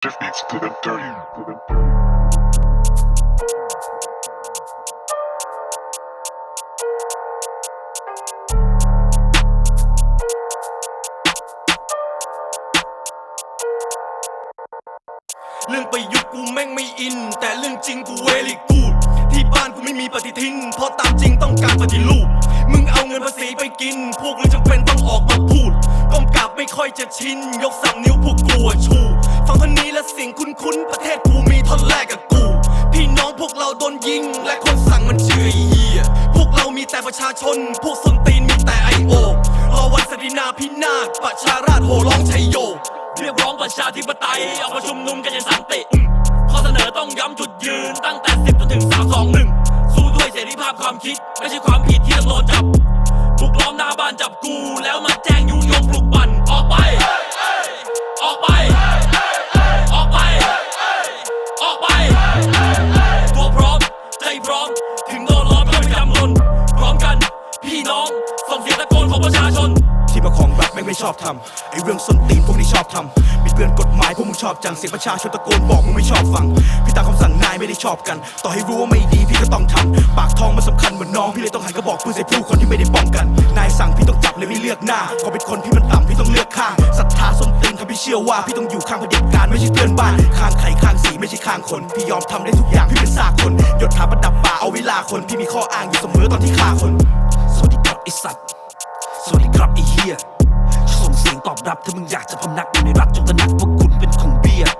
Shift beats to the dirty. To the dirty. เรื่องประยุกต์กูแม่งไม่อิน แต่เรื่องจริงกูเวลิกูดที่บ้านกูไม่มีปฏิทิน เพราะตามจริงต้องการปฏิรูปมึงเอาเงินภาษีไปกิน พวกมึงจำเป็นต้องออกมาพูดก้มกราบไม่ค่อยจะชิน ยกสามนิ้วพวกกูชู ฟังพันนี้และเสียงคุ้นๆประเทศกูมีท่อนแรกกับกู พี่น้องพวกเราโดนยิง และคนสั่งมันชื่อเหี้ยพวกเรามีแต่ประชาชน พวกสนตีนมีแต่ไอโอรอวันสดินาพินาศประชาราษฎร์โหร้องชัยโย เรียกร้องประชาธิปไตยออกมาชุมนุมกันอย่างสันติข้อเสนอต้องย้ำจุดยืนตั้งแต่ 10จนถึง3 2 1สู้ด้วยเสรีภาพความคิด ไม่ใช่ความผิดที่ต้องโดนจับ ร้อง ถึงโดนล้อมก็ไม่จำนนพร้อมกัน พี่น้องส่งเสียงตะโกนของประชาชน ที่ประคองรัฐแม่งไม่ชอบทำไอ้เรื่องส้นตีนพวกนี้ชอบทำบิดเบือนกฎหมายพวกมึงชอบจังเสียงประชาชนตะโกนบอกมึงไม่ชอบฟังพี่ตามคำสั่งนายไม่ได้ชอบกัน ต่อให้รู้ว่าไม่ดีพี่ก็ต้องทำ เหมือนน้องพี่เลยต้องหันกระบอกปืนใส่ผู้คนที่ไม่ได้ป้องกัน นายสั่งพี่ต้องจับเลยไม่เลือกหน้าพอเป็นคนพี่มันต่ำพี่ต้องเลือกข้างศรัทธาส้นตีนทำพี่เชื่อว่าพี่ต้องอยู่ข้างเผด็จการไม่ใช่เพื่อนบ้านข้างไข่ข้างสีไม่ใช่ข้างคนพี่ยอมทำได้ทุกอย่างพี่เป็นซากคนยศถาประดับป่าเอาเวลาคนพี่มีข้ออ้างอยู่เสมอตอนที่ฆ่าคนสวัสดีครับไอสัตว์สวัสดีครับไอเฮียส่งเสียงตอบรับถ้ามึงอยากจะพำนักอยู่ในรัฐจงตระหนักว่าคุณเป็นของเบียร์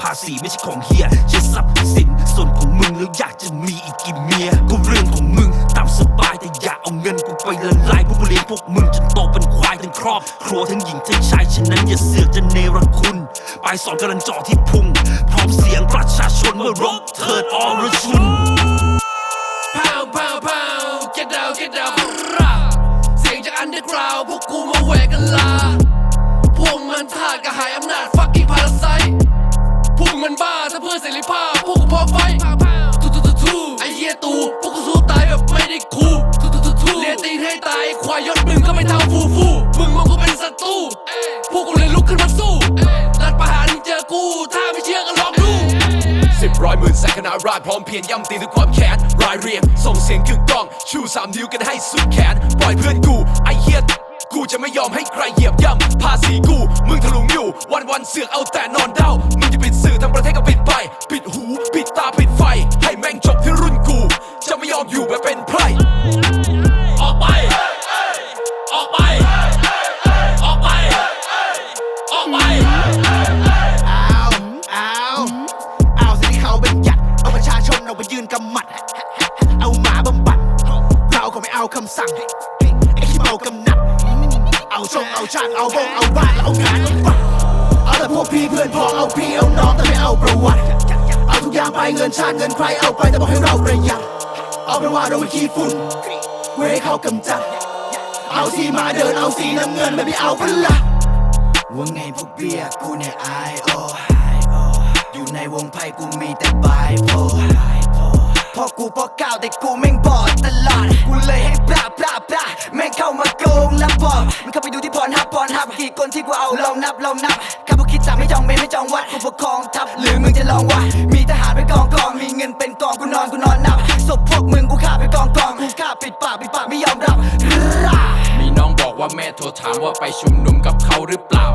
ภาษีไม่ใช่ของเฮียใช่ทรัพย์สินส่วนของมึงแล้วอยากจะมีอีกกี่เมียก็เรื่องของมึง ตามสบายแต่อย่าเอาเงินกูไปละลายพวกกูเลี้ยงพวกมึงจนโตเป็นควายทั้งครอบ ครัวทั้งหญิงทั้งชายฉะนั้นอย่าเสือกจะเนรคุณ ไปสอนกำลังจ่อที่พุง พร้อมเสียงประชาชนว่ารบเถิดอรชุน Pow pow pow get down get down ราเสียงจากอันเดอร์กราวพวกกูมาแหวกกันลา พวกมันทาสกระหายอำนาจ fucking parasite พวกมันบ้าถ้าเพื่อเสรีภาพ พวกกูพอไฟ ตีนให้ตายควายยศมึงก็ไม่เท่าฟูฟูมึงมองกูเป็นศัตรูพวกกูเลยลุกขึ้นมาสู้รัฐประหารเจอกู ถ้าไม่เชื่อก็ลองดูสิบร้อยหมื่นแสนคณะราษฎรพร้อมเพียงย่ำตีด้วยความแค้นรายเรียงส่งเสียงกึกก้องชูสามนิ้วกันให้สุดแขนปล่อยเพื่อนกูไอเฮียกูจะไม่ยอมให้ใครเหยียบย่ำภาษีกู มึงถลุงอยู่ วันวันเสือกเอาแต่นอนเด้ามึงจะปิดสื่อทั้งประเทศก็ปิดไป ปิดหู ปิดตาปิด เอาเอาเอาสิ่งที่เขาเป็นหยัดเอาประชาชนเอาไปยืนกำหมัด เอาหมาบำบัดเราก็ไม่เอาคำสั่งไอ้ขี้เมากำนัดเอาชงเอาช่าติเอาบงเอาบ้านแล้วเอางานเอาบัตรเอาแต่พวกพี่เพื่อนพ้องเอาพี่เอาน้องแต่ไม่เอาประวัติ เอาทุกอย่างไปเงินชาติเงินใครเอาไปแต่บอกให้เราประหยัดเอาเป็นว่าเราไม่ขี้ฝุ่นเว้ยให้เขากำจัด เอาสีมาเดินเอาสีน้ำเงินไม่ไปเอาเพละ ว่าไงพวกเบียกูเนี่ยไอโออยู่ในวงไพ่กูมีแต่บายโพพอกูพอก้าวแต่กูแม่งบอดตลอด กูเลยให้ปลาปลาปลาแม่งเข้ามาโกงแล้วบอกมันเข้าไปดูที่พรฮับพรฮับกี่คนที่กูเอาลองนับลองนับข้าพวกคิดสั่งไม่จองเมไม่จองวัดกูปกครองทัพหรือมึงจะลองวะมีทหารเป็นกองกองมีเงินเป็นกองกูนอนกูนอนนับศพพวกมึงกูฆ่าเป็นกองกองกูฆ่าปิดปากปิดปาก ว่าแม่โทรถามว่าไปชุมนุมกับเขาหรือเปล่า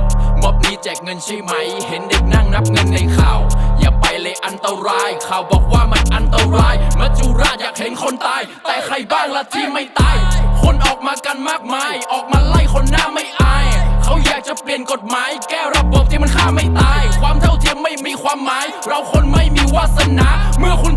ม็อบนี้แจกเงินใช่ไหม เห็นเด็กนั่งนับเงินในข่าว อย่าไปเลยอันตราย ข่าวบอกว่ามันอันตราย มัจจุราชอยากเห็นคนตาย แต่ใครบ้างละที่ไม่ตาย คนออกมากันมากมาย ออกมาไล่คนหน้าไม่อาย เขาอยากจะเปลี่ยนกฎหมาย แก้ระบบที่มันฆ่าไม่ตาย ความเท่าเทียมไม่มีความหมาย เราคนไม่มีวาสนา เมื่อคุณ